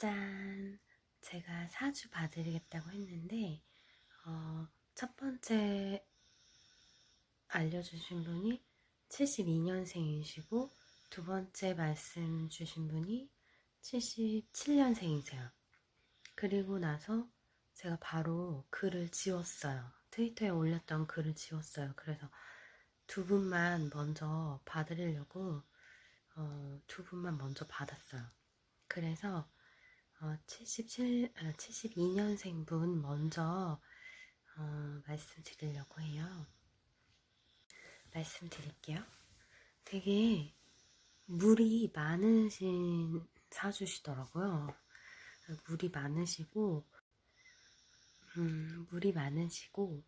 짠! 제가 사주 봐드리겠다고 했는데, 어, 첫 번째 알려주신 분이 72년생이시고, 두 번째 말씀 주신 분이 77년생이세요. 그리고 나서 제가 바로 글을 지웠어요. 트위터에 올렸던 글을 지웠어요. 그래서 두 분만 먼저 봐드리려고, 어, 두 분만 먼저 받았어요. 그래서 어, 77, 아, 72년생 분 먼저 어, 말씀드리려고 해요. 말씀드릴게요. 되게 물이 많으신 사주시더라고요. 물이 많으시고, 음, 물이 많으시고,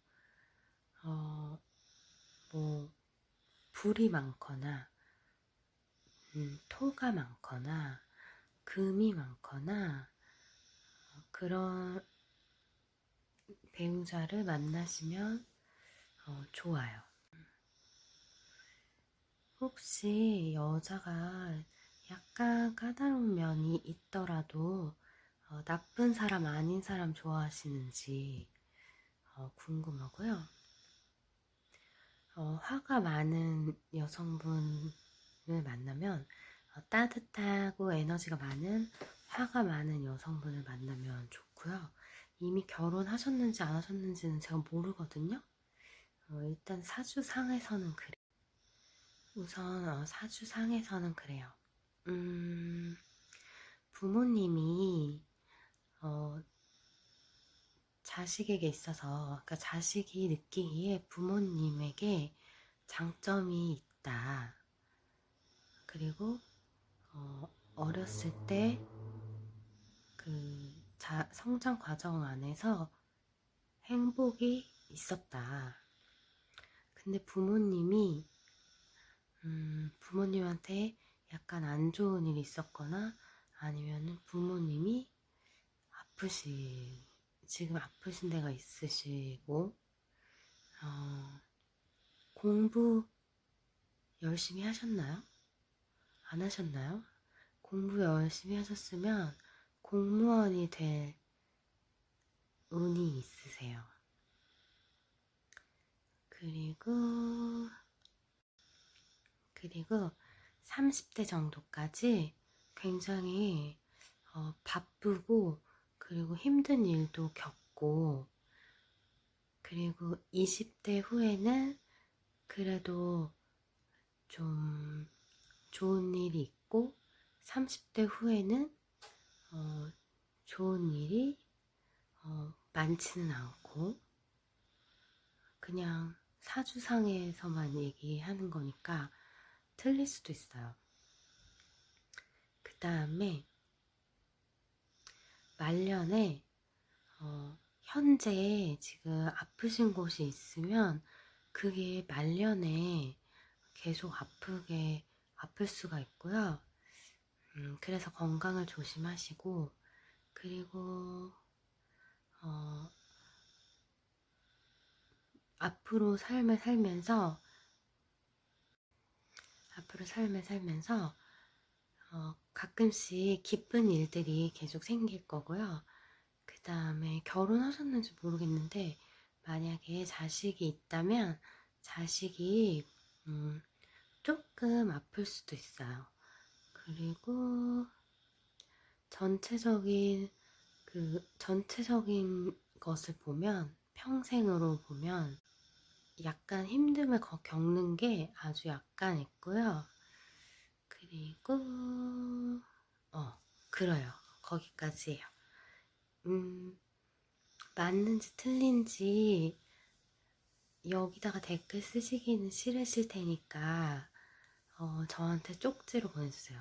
어, 뭐, 불이 많거나, 음, 토가 많거나, 금이 많거나 어, 그런 배우자를 만나시면 어, 좋아요. 혹시 여자가 약간 까다로운 면이 있더라도 어, 나쁜 사람 아닌 사람 좋아하시는지 어, 궁금하고요. 어, 화가 많은 여성분을 만나면 어, 따뜻하고 에너지가 많은 화가 많은 여성분을 만나면 좋고요. 이미 결혼하셨는지 안 하셨는지는 제가 모르거든요. 어, 일단 사주상에서는 그래. 우선 어, 사주상에서는 그래요. 음, 부모님이 어, 자식에게 있어서, 그러니까 자식이 느끼기에 부모님에게 장점이 있다. 그리고 어, 어렸을 때 그 성장 과정 안에서 행복이 있었다. 근데 부모님이 음, 부모님한테 약간 안 좋은 일이 있었거나 아니면 부모님이 아프시 지금 아프신 데가 있으시고 어, 공부 열심히 하셨나요? 안 하셨나요? 공부 열심히 하셨으면 공무원이 될 운이 있으세요. 그리고, 그리고 30대 정도까지 굉장히 어, 바쁘고, 그리고 힘든 일도 겪고, 그리고 20대 후에는 그래도 좀 좋은 일이 있고 30대 후에는 어, 좋은 일이 어, 많지는 않고 그냥 사주상에서만 얘기하는 거니까 틀릴 수도 있어요. 그 다음에 말년에 어, 현재 지금 아프신 곳이 있으면 그게 말년에 계속 아프게 아플 수가 있고요. 음, 그래서 건강을 조심하시고, 그리고, 어, 앞으로 삶을 살면서, 앞으로 삶을 살면서, 어, 가끔씩 기쁜 일들이 계속 생길 거고요. 그 다음에 결혼하셨는지 모르겠는데, 만약에 자식이 있다면, 자식이, 음, 조금 아플 수도 있어요. 그리고 전체적인 그 전체적인 것을 보면 평생으로 보면 약간 힘듦을 겪는 게 아주 약간 있고요. 그리고 어 그래요. 거기까지예요. 음 맞는지 틀린지 여기다가 댓글 쓰시기는 싫으실 테니까 어, 저한테 쪽지로 보내주세요.